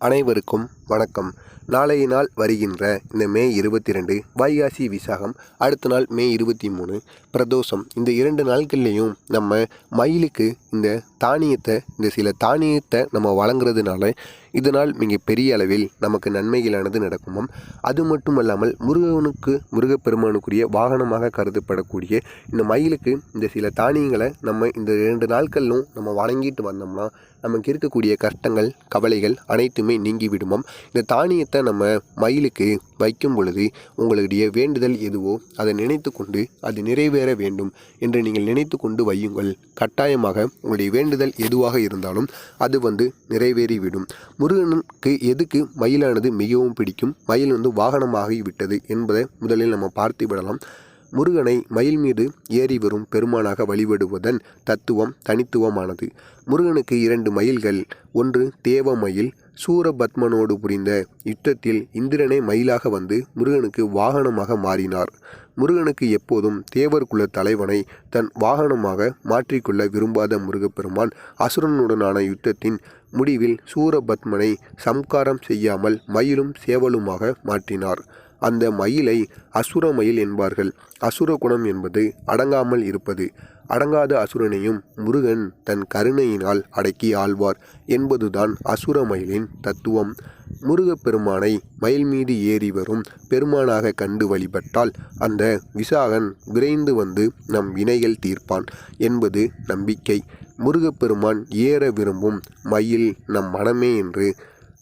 அனைவருக்கும் வணக்கம். நாளைய நாள் வருகின்ற இந்த மே இருபத்தி ரெண்டு வைகாசி விசாகம் அடுத்த நாள் மே இருபத்தி மூணு பிரதோஷம். இந்த இரண்டு நாட்கள்லேயும் நம்ம மயிலுக்கு இந்த தானியத்தை இந்த சில தானியத்தை நம்ம வழங்குறதுனால இதனால் மிக பெரிய அளவில் நமக்கு நன்மைகளானது நடக்குமாம். அது மட்டும் அல்லாமல் முருகனுக்கு முருகப்பெருமானுக்குரிய வாகனமாக கருதப்படக்கூடிய இந்த மயிலுக்கு இந்த சில தானியங்களை நம்ம இந்த இரண்டு நாட்களிலும் நம்ம வழங்கிட்டு வந்தோம்னா நமக்கு இருக்கக்கூடிய கஷ்டங்கள் கவலைகள் அனைத்துமே நீங்கி விடுமாம் இந்த தானியத்தை நம்ம மயிலுக்கு வைக்கும் பொழுது உங்களுடைய வேண்டுதல் எதுவோ அதை நினைத்து கொண்டு அது நிறைவேற வேண்டும் என்று நீங்கள் நினைத்து கொண்டு வையுங்கள். கட்டாயமாக உங்களுடைய வேண்டுதல் எதுவாக இருந்தாலும் அது வந்து நிறைவேறிவிடும். முருகனுக்கு எதுக்கு மயிலானது மிகவும் பிடிக்கும்? மயில் வந்து வாகனமாகிவிட்டது என்பதை முதலில் நம்ம பார்த்து விடலாம். முருகனை மயில் மீது ஏறி வரும் பெருமானாக வழிபடுவதன் தத்துவம் தனித்துவமானது. முருகனுக்கு இரண்டு மயில்கள் ஒன்று தேவ மயில் சூரபத்மனோடு புரிந்த யுத்தத்தில் இந்திரனே மயிலாக வந்து முருகனுக்கு வாகனமாக மாறினார். முருகனுக்கு எப்போதும் தேவர் குல தலைவனை தன் வாகனமாக மாற்றிக்கொள்ள விரும்பாத முருகப்பெருமான் அசுரனுடனான யுத்தத்தின் முடிவில் சூரபத்மனை சம்காரம் செய்யாமல் மயிலும் சேவலுமாக மாற்றினார். அந்த மயிலை அசுர மயில் என்பார்கள். அசுர குணம் என்பது அடங்காமல் இருப்பது. அடங்காத அசுரனையும் முருகன் தன் கருணையினால் அடக்கி ஆழ்வார் என்பதுதான் அசுர மயிலின் தத்துவம். முருகப்பெருமானை மயில் மீது ஏறி வரும் பெருமானாக கண்டு வழிபட்டால் அந்த விசாகன் விரைந்து வந்து நம் வினைகள் தீர்ப்பான் என்பது நம்பிக்கை. முருகப்பெருமான் ஏற விரும்பும் மயில் நம் மனமே என்று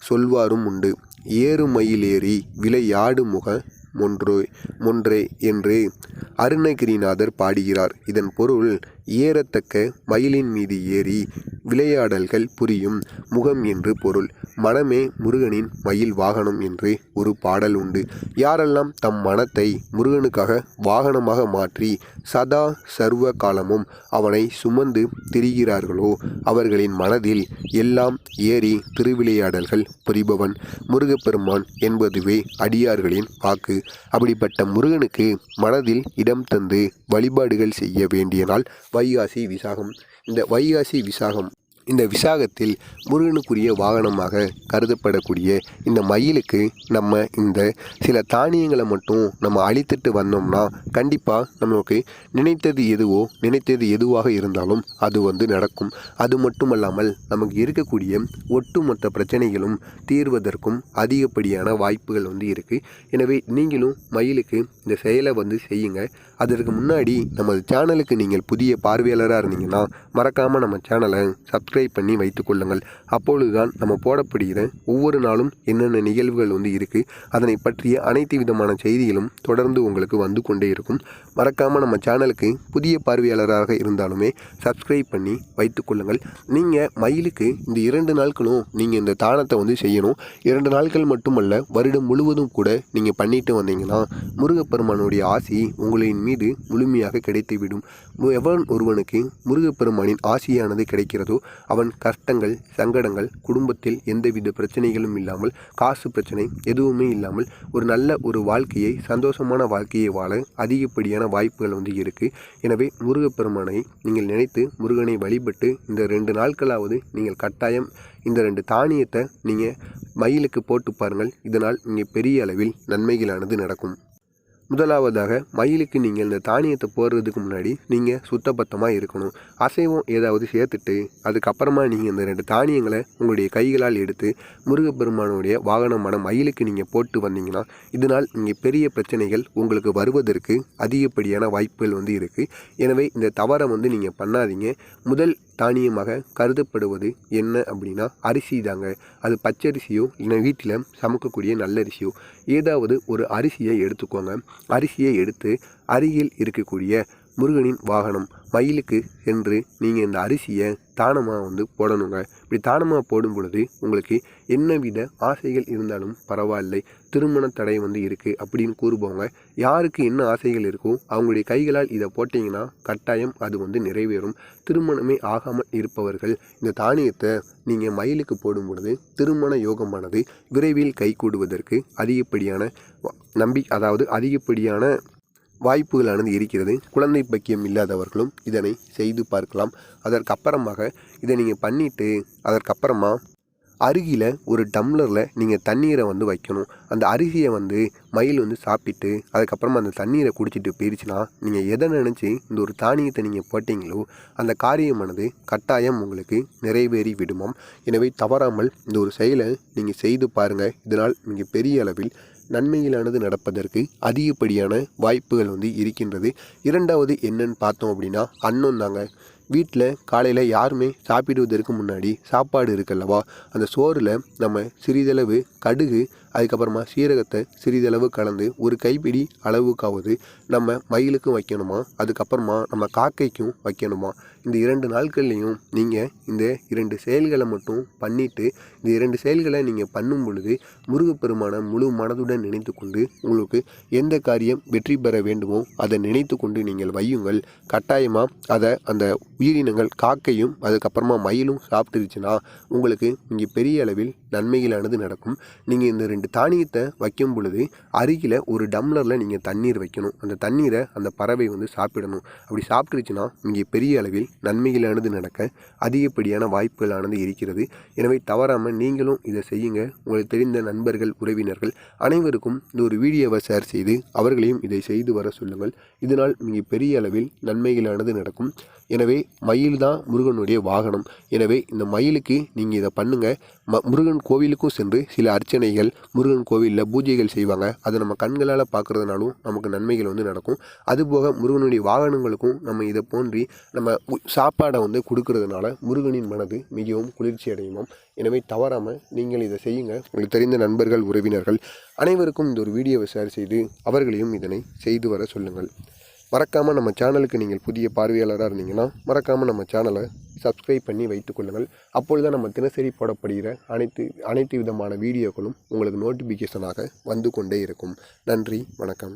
சொல்வாரும் உண்டு. ஏறு மயிலேறி விளையாடு முக ஒன்று மொன்றே என்று அருணகிரிநாதர் பாடுகிறார். இதன் பொருள் ஏறத்தக்க மயிலின் மீது ஏறி விளையாடல்கள் புரியும் முகம் என்று பொருள். மனமே முருகனின் மயில் வாகனம் என்று ஒரு பாடல் உண்டு. யாரெல்லாம் தம் மனத்தை முருகனுக்காக வாகனமாக மாற்றி சதா சர்வ காலமும் அவனை சுமந்து திரிகிறார்களோ அவர்களின் மனதில் எல்லாம் ஏறி திருவிளையாடல்கள் புரிபவன் முருகப்பெருமான் என்பதுவே அடியார்களின் வாக்கு. அப்படிப்பட்ட முருகனுக்கு மனதில் இடம் தந்து வழிபாடுகள் செய்ய வேண்டிய நாள் வைகாசி விசாகம். இந்த வைகாசி விசாகம் இந்த விசாகத்தில் முருகனுக்குரிய வாகனமாக கருதப்படக்கூடிய இந்த மயிலுக்கு நம்ம இந்த சில தானியங்களை மட்டும் நம்ம அழித்துட்டு வந்தோம்னா கண்டிப்பாக நமக்கு நினைத்தது எதுவோ நினைத்தது எதுவாக இருந்தாலும் அது வந்து நடக்கும். அது மட்டுமல்லாமல் நமக்கு இருக்கக்கூடிய ஒட்டுமொத்த பிரச்சனைகளும் தீர்வதற்கும் அதிகப்படியான வாய்ப்புகள் வந்து இருக்குது எனவே நீங்களும் மயிலுக்கு இந்த செயலை வந்து செய்யுங்க. அதற்கு முன்னாடி நமது சேனலுக்கு நீங்கள் புதிய பார்வையாளராக இருந்தீங்கன்னா மறக்காமல் நம்ம சேனலை சப்ஸ்கிரைப் பண்ணி வைத்துக்கொள்ளுங்கள் அப்பொழுதுதான் நம்ம போடப்படுகிற ஒவ்வொரு நாளும் என்னென்ன நிகழ்வுகள் வந்து இருக்குது அதனை பற்றிய அனைத்து விதமான செய்திகளும் தொடர்ந்து உங்களுக்கு வந்து கொண்டே இருக்கும். மறக்காமல் நம்ம சேனலுக்கு புதிய பார்வையாளராக இருந்தாலுமே சப்ஸ்கிரைப் பண்ணி வைத்துக்கொள்ளுங்கள் நீங்கள் மயிலுக்கு இந்த இரண்டு நாட்களும் நீங்கள் இந்த தானத்தை வந்து செய்யணும். இரண்டு நாட்கள் மட்டுமல்ல வருடம் முழுவதும் கூட நீங்கள் பண்ணிட்டு வந்தீங்கன்னா முருகப்பெருமானுடைய ஆசி உங்களின் மீது முழுமையாக கிடைத்துவிடும். எவன் ஒருவனுக்கு முருகப்பெருமானின் ஆசியானது கிடைக்கிறதோ அவன் கஷ்டங்கள் சங்கடங்கள் குடும்பத்தில் எந்தவித பிரச்சனைகளும் இல்லாமல் காசு பிரச்சனை எதுவுமே இல்லாமல் ஒரு நல்ல ஒரு வாழ்க்கையை சந்தோஷமான வாழ்க்கையை வாழ அதிகப்படியான வாய்ப்புகள் வந்து இருக்குது எனவே முருகப்பெருமானை நீங்கள் நினைத்து முருகனை வழிபட்டு இந்த ரெண்டு நாட்களாவது நீங்கள் கட்டாயம் இந்த ரெண்டு தானியத்தை நீங்கள் மயிலுக்கு போட்டு பாருங்கள். இதனால் நீங்கள் பெரிய அளவில் நன்மைகளானது நடக்கும். முதலாவதாக மயிலுக்கு நீங்கள் இந்த தானியத்தை போடுறதுக்கு முன்னாடி நீங்கள் சுத்தபத்தமாக இருக்கணும். அசைவம் ஏதாவது சேர்த்துட்டு அதுக்கப்புறமா நீங்கள் இந்த ரெண்டு தானியங்களை உங்களுடைய கைகளால் எடுத்து முருகப்பெருமானுடைய வாகனமான மயிலுக்கு நீங்கள் போட்டு வந்தீங்கன்னா இதனால் நீங்கள் பெரிய பிரச்சனைகள் உங்களுக்கு வருவதற்கு அதிகப்படியான வாய்ப்புகள் வந்து இருக்குது எனவே இந்த தவறை வந்து நீங்கள் பண்ணாதீங்க. முதல் தானியமாக கருதப்படுவது என்ன அப்படின்னா அரிசி தாங்க. அது பச்சரிசியோ இல்லை வீட்டில் சமைக்கக்கூடிய நல்லரிசியோ. ஏதாவது ஒரு அரிசியை எடுத்துக்கோங்க. அரிசியை எடுத்து அருகில் இருக்கக்கூடிய முருகனின் வாகனம் மயிலுக்கு சென்று நீங்கள் இந்த அரிசியை தானமாக வந்து போடணுங்க. இப்படி தானமாக போடும் பொழுது உங்களுக்கு என்னவித ஆசைகள் இருந்தாலும் பரவாயில்லை. திருமண தடை வந்து இருக்குது அப்படின்னு கூறுபவங்க யாருக்கு என்ன ஆசைகள் இருக்கோ அவங்களுடைய கைகளால் இதை போட்டிங்கன்னா கட்டாயம் அது வந்து நிறைவேறும். திருமணமே ஆகாமல் இருப்பவர்கள் இந்த தானியத்தை நீங்கள் மயிலுக்கு போடும் பொழுது திருமண யோகமானது விரைவில் கைகூடுவதற்கு அதிகப்படியான நம்பி அதாவது அதிகப்படியான வாய்ப்புகளானது இருக்கிறது. குழந்தை பக்கியம் இல்லாதவர்களும் இதனை செய்து பார்க்கலாம். அதற்கப்புறமாக இதை நீங்கள் பண்ணிவிட்டு அதற்கப்புறமா அருகில் ஒரு டம்ளரில் நீங்கள் தண்ணீரை வந்து வைக்கணும். அந்த அரிசியை வந்து மயில் வந்து சாப்பிட்டு அதுக்கப்புறமா அந்த தண்ணீரை குடிச்சிட்டு போயிடுச்சுன்னா நீங்கள் எதை நினச்சி இந்த ஒரு தானியத்தை நீங்கள் போட்டிங்களோ அந்த காரியமானது கட்டாயம் உங்களுக்கு நிறைவேறி விடுமாம். எனவே தவறாமல் இந்த ஒரு செயலை நீங்கள் செய்து பாருங்கள் இதனால் மிக பெரிய அளவில் நன்மையிலானது நடப்பதற்கு அதிகப்படியான வாய்ப்புகள் வந்து இருக்கின்றது. இரண்டாவது என்னன்னு பார்த்தோம் அப்படின்னா அன்னம் தாங்க. வீட்டில் காலையில் யாருமே சாப்பிடுவதற்கு முன்னாடி சாப்பாடு இருக்குல்லவா? அந்த சோறில் நம்ம சிறிதளவு கடுகு அதுக்கப்புறமா சீரகத்தை சிறிதளவு கலந்து ஒரு கைப்பிடி அளவுக்காவது நம்ம மயிலுக்கும் வைக்கணுமா? அதுக்கப்புறமா நம்ம காக்கைக்கும் வைக்கணுமா? இந்த இரண்டு நாட்கள்லையும் நீங்கள் இந்த இரண்டு செயல்களை மட்டும் பண்ணிவிட்டு இந்த இரண்டு செயல்களை நீங்கள் பண்ணும் பொழுது முருகப்பெருமான முழு மனதுடன் நினைத்து கொண்டு உங்களுக்கு எந்த காரியம் வெற்றி பெற வேண்டுமோ அதை நினைத்து கொண்டு நீங்கள் வையுங்கள். கட்டாயமாக அதை அந்த உயிரினங்கள் காக்கையும் அதுக்கப்புறமா மயிலும் சாப்பிட்டுருச்சுன்னா உங்களுக்கு இங்கே பெரிய அளவில் நன்மைகளானது நடக்கும். நீங்கள் இந்த ரெண்டு தானியத்தை வைக்கும் பொழுது அருகில் ஒரு டம்ளரில் நீங்கள் தண்ணீர் வைக்கணும். அந்த தண்ணீரை அந்த பறவை வந்து சாப்பிடணும். அப்படி சாப்பிட்டுருச்சுன்னா இங்கே பெரிய அளவில் நன்மைகளானது நடக்க அதிகப்படியான வாய்ப்புகளானது இருக்கிறது. எனவே தவறாமல் நீங்களும் இதை செய்யுங்க. உங்களுக்கு தெரிந்த நண்பர்கள் உறவினர்கள் அனைவருக்கும் இந்த ஒரு வீடியோவை ஷேர் செய்து அவர்களையும் இதை செய்து வர சொல்லுங்கள். இதனால் மிக பெரிய அளவில் நன்மைகளானது நடக்கும். எனவே மயில் தான் முருகனுடைய வாகனம். எனவே இந்த மயிலுக்கு நீங்கள் இதை பண்ணுங்கள் ம முருகன் கோவிலுக்கும் சென்று சில அர்ச்சனைகள் முருகன் கோவிலில் பூஜைகள் செய்வாங்க. அதை நம்ம கண்களால் பார்க்குறதுனாலும் நமக்கு நன்மைகள் வந்து நடக்கும். அதுபோக முருகனுடைய வாகனங்களுக்கும் நம்ம இதை போன்றி நம்ம சாப்பாடை வந்து கொடுக்கறதுனால முருகனின் மனது மிகவும் குளிர்ச்சி அடையுமாம். எனவே தவறாமல் நீங்கள் இதை செய்யுங்க. உங்களுக்கு தெரிந்த நண்பர்கள் உறவினர்கள் அனைவருக்கும் இந்த ஒரு வீடியோவை ஷேர் செய்து அவர்களையும் இதனை செய்து வர சொல்லுங்கள். மறக்காமல் நம்ம சேனலுக்கு நீங்கள் புதிய பார்வையாளராக இருந்தீங்கன்னா மறக்காமல் நம்ம சேனலை சப்ஸ்கிரைப் பண்ணி வைத்துக்கொள்ளுங்கள் அப்பொழுது தான் நம்ம தினசரி போடப்படுகிற அனைத்து அனைத்து விதமான வீடியோக்களும் உங்களுக்கு நோட்டிஃபிகேஷனாக வந்து கொண்டே இருக்கும். நன்றி வணக்கம்.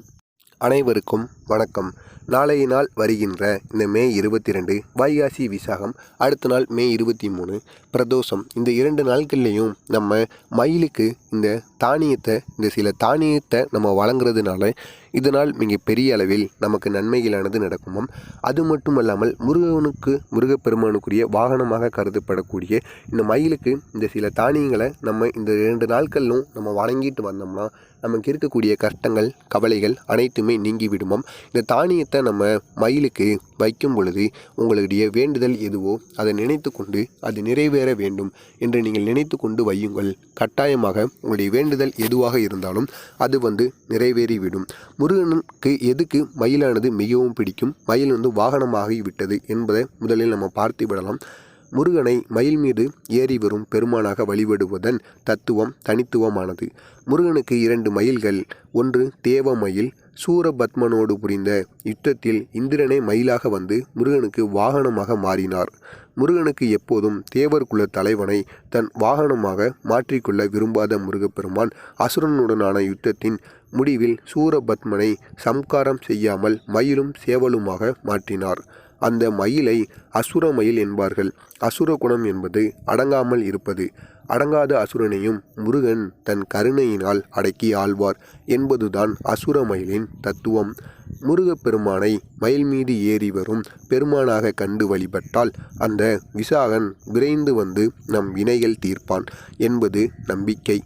அனைவருக்கும் வணக்கம். நாளைய நாள் வருகின்ற இந்த மே இருபத்தி ரெண்டு வைகாசி விசாகம் அடுத்த நாள் மே இருபத்தி மூணு பிரதோஷம். இந்த இரண்டு நாட்கள்லேயும் நம்ம மயிலுக்கு இந்த தானியத்தை இந்த சில தானியத்தை நம்ம வழங்குறதுனால இதனால் மிக பெரிய அளவில் நமக்கு நன்மைகளானது நடக்குமாம் அது மட்டும் அல்லாமல் முருகனுக்கு முருகப்பெருமானுக்குரிய வாகனமாக கருதப்படக்கூடிய இந்த மயிலுக்கு இந்த சில தானியங்களை நம்ம இந்த இரண்டு நாட்களிலும் நம்ம வழங்கிட்டு வந்தோம்னா நமக்கு இருக்கக்கூடிய கஷ்டங்கள் கவலைகள் அனைத்துமே நீங்கி விடுமாம் இந்த தானியத்தை நம்ம மயிலுக்கு வைக்கும் பொழுது உங்களுடைய வேண்டுதல் எதுவோ அதை நினைத்து கொண்டு அது நிறைவேற வேண்டும் என்று நீங்கள் நினைத்து கொண்டு வையுங்கள். கட்டாயமாக உங்களுடைய வேண்டுதல் எதுவாக இருந்தாலும் அது வந்து நிறைவேறிவிடும். முருகனுக்கு எதுக்கு மயிலானது மிகவும் பிடிக்கும்? மயில் வந்து வாகனமாகி விட்டது என்பதை முதலில் நம்ம பார்த்து விடலாம். முருகனை மயில் மீது ஏறி வரும் பெருமானாக வழிபடுவதன் தத்துவம் தனித்துவமானது. முருகனுக்கு இரண்டு மயில்கள் ஒன்று தேவ மயில் சூரபத்மனோடு புரிந்த யுத்தத்தில் இந்திரனே மயிலாக வந்து முருகனுக்கு வாகனமாக மாறினார். முருகனுக்கு எப்போதும் தேவர் குல தலைவனை தன் வாகனமாக மாற்றிக்கொள்ள விரும்பாத முருகப்பெருமான் அசுரனுடனான யுத்தத்தின் முடிவில் சூரபத்மனை சம்காரம் செய்யாமல் மயிலும் சேவலுமாக மாற்றினார். அந்த மயிலை அசுர மயில் என்பார்கள். அசுர குணம் என்பது அடங்காமல் இருப்பது. அடங்காத அசுரனையும் முருகன் தன் கருணையினால் அடக்கி ஆள்வார் என்பதுதான் அசுர மயிலின் தத்துவம். முருகப்பெருமானை மயில் மீது ஏறி வரும் பெருமானாக கண்டு வழிபட்டால் அந்த விசாகன் விரைந்து வந்து நம் வினைகள் தீர்ப்பான் என்பது நம்பிக்கை.